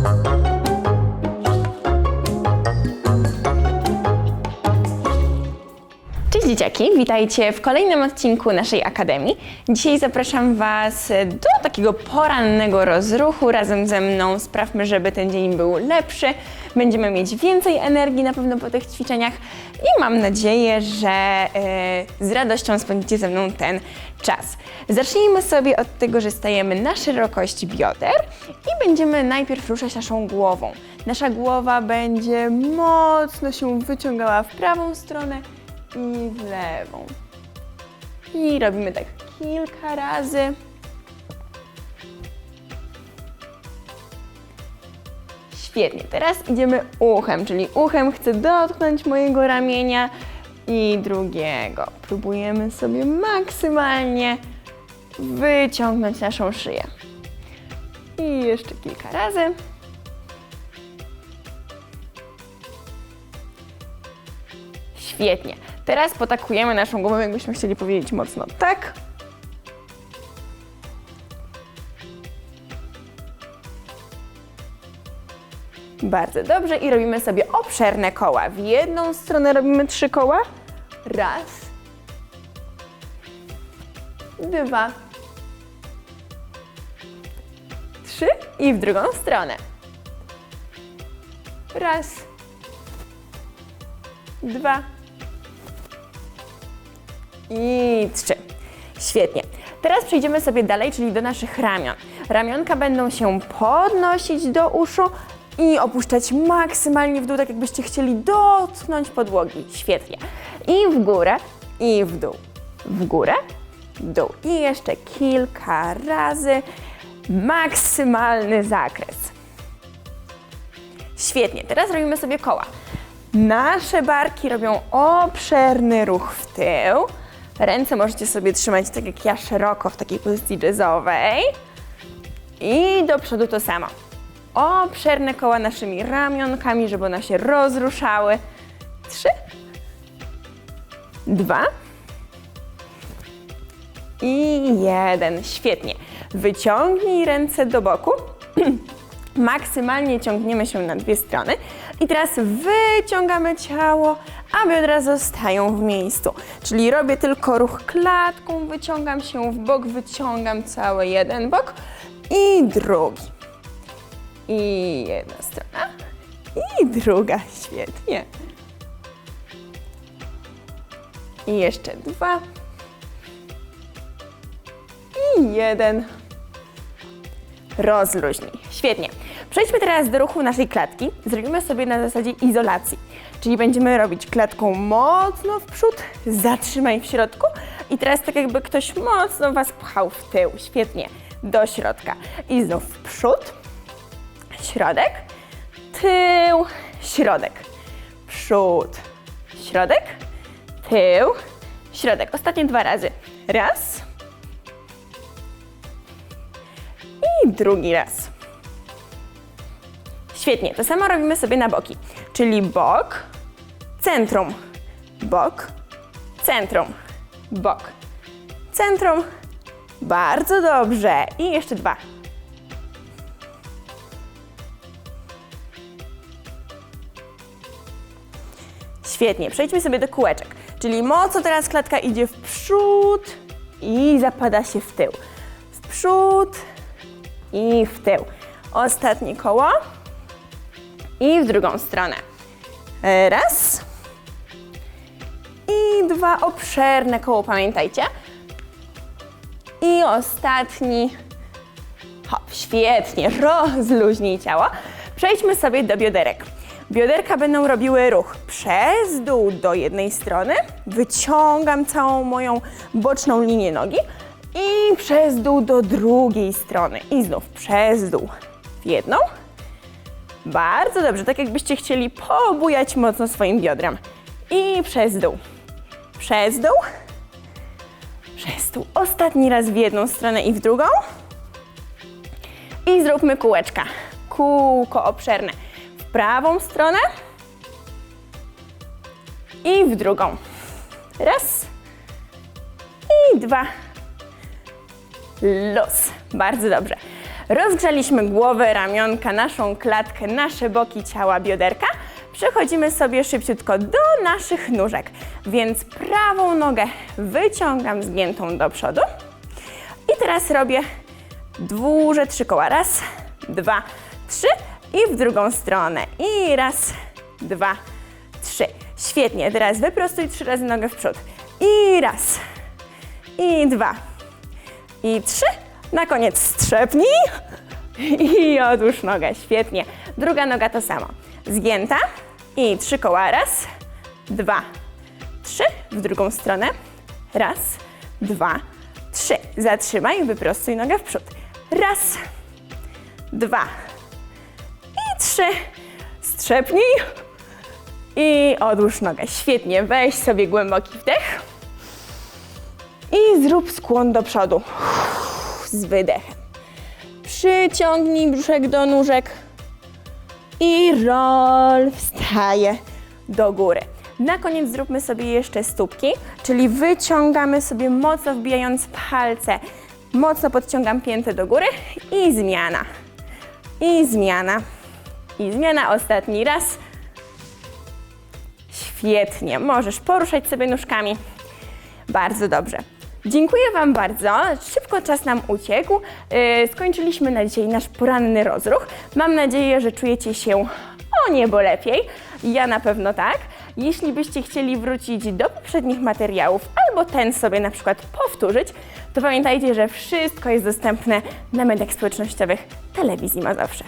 Thank you. Dzieciaki, witajcie w kolejnym odcinku naszej Akademii. Dzisiaj zapraszam Was do takiego porannego rozruchu razem ze mną. Sprawmy, żeby ten dzień był lepszy. Będziemy mieć więcej energii na pewno po tych ćwiczeniach i mam nadzieję, że e, z radością spędzicie ze mną ten czas. Zacznijmy sobie od tego, że stajemy na szerokość bioder i będziemy najpierw ruszać naszą głową. Nasza głowa będzie mocno się wyciągała w prawą stronę i w lewą. I robimy tak kilka razy. Świetnie, teraz idziemy uchem, czyli uchem chcę dotknąć mojego ramienia i drugiego. Próbujemy sobie maksymalnie wyciągnąć naszą szyję. I jeszcze kilka razy. Świetnie. Teraz potakujemy naszą głowę, jakbyśmy chcieli powiedzieć mocno tak. Bardzo dobrze i robimy sobie obszerne koła. W jedną stronę robimy trzy koła. Raz. Dwa. Trzy i w drugą stronę. Raz. Dwa i trzy. Świetnie. Teraz przejdziemy sobie dalej, czyli do naszych ramion. Ramionka będą się podnosić do uszu i opuszczać maksymalnie w dół, tak jakbyście chcieli dotknąć podłogi. Świetnie. I w górę, i w dół. W górę, dół. I jeszcze kilka razy. Maksymalny zakres. Świetnie. Teraz robimy sobie koła. Nasze barki robią obszerny ruch w tył. Ręce możecie sobie trzymać tak jak ja szeroko w takiej pozycji jazzowej. I do przodu to samo. Obszerne koła naszymi ramionkami, żeby one się rozruszały. Trzy. Dwa. I jeden. Świetnie. Wyciągnij ręce do boku. Maksymalnie ciągniemy się na dwie strony. I teraz wyciągamy ciało, a biodra zostają w miejscu. Czyli robię tylko ruch klatką, wyciągam się w bok, wyciągam cały jeden bok i drugi. I jedna strona, i druga. Świetnie. I jeszcze dwa. I jeden rozluźnij. Świetnie. Przejdźmy teraz do ruchu naszej klatki. Zrobimy sobie na zasadzie izolacji. Czyli będziemy robić klatką mocno w przód, zatrzymaj w środku i teraz tak jakby ktoś mocno Was pchał w tył. Świetnie. Do środka. I znów w przód, środek, tył, środek, przód, środek, tył, środek. Ostatnie dwa razy. Raz, i drugi raz. Świetnie, to samo robimy sobie na boki, czyli bok, centrum, bok, centrum, bok, centrum. Bardzo dobrze. I jeszcze dwa. Świetnie, przejdźmy sobie do kółeczek, czyli mocno teraz klatka idzie w przód i zapada się w tył. W przód, i w tył. Ostatnie koło i w drugą stronę. Raz i dwa obszerne koło, pamiętajcie. I ostatni. Hop, świetnie, rozluźnij ciało. Przejdźmy sobie do bioderek. Bioderka będą robiły ruch przez dół do jednej strony, wyciągam całą moją boczną linię nogi i przez dół do drugiej strony. I znów przez dół w jedną. Bardzo dobrze, tak jakbyście chcieli pobujać mocno swoim biodrem. I przez dół. Przez dół. Przez dół. Ostatni raz w jedną stronę i w drugą. I zróbmy kółeczka. Kółko obszerne. W prawą stronę. I w drugą. Raz. I dwa. Luz. Bardzo dobrze. Rozgrzaliśmy głowę, ramionka, naszą klatkę, nasze boki ciała, bioderka. Przechodzimy sobie szybciutko do naszych nóżek, więc prawą nogę wyciągam zgiętą do przodu. I teraz robię dłuże trzy koła. Raz, dwa, trzy i w drugą stronę. I raz, dwa, trzy. Świetnie. Teraz wyprostuj trzy razy nogę w przód. I raz, i dwa, i trzy. Na koniec strzepnij i odłóż nogę. Świetnie. Druga noga to samo. Zgięta i trzy koła. Raz, dwa, trzy. W drugą stronę. Raz, dwa, trzy. Zatrzymaj, wyprostuj nogę w przód. Raz, dwa i trzy. Strzepnij i odłóż nogę. Świetnie. Weź sobie głęboki wdech i zrób skłon do przodu z wydechem. Przyciągnij brzuszek do nóżek i rol wstaje do góry. Na koniec zróbmy sobie jeszcze stópki, czyli wyciągamy sobie mocno wbijając palce. Mocno podciągam piętę do góry i zmiana. I zmiana. I zmiana ostatni raz. Świetnie. Możesz poruszać sobie nóżkami. Bardzo dobrze. Dziękuję Wam bardzo. Szybko czas nam uciekł. Yy, skończyliśmy na dzisiaj nasz poranny rozruch. Mam nadzieję, że czujecie się o niebo lepiej. Ja na pewno tak. Jeśli byście chcieli wrócić do poprzednich materiałów albo ten sobie na przykład powtórzyć, to pamiętajcie, że wszystko jest dostępne na mediach społecznościowych telewizji Mazowsze.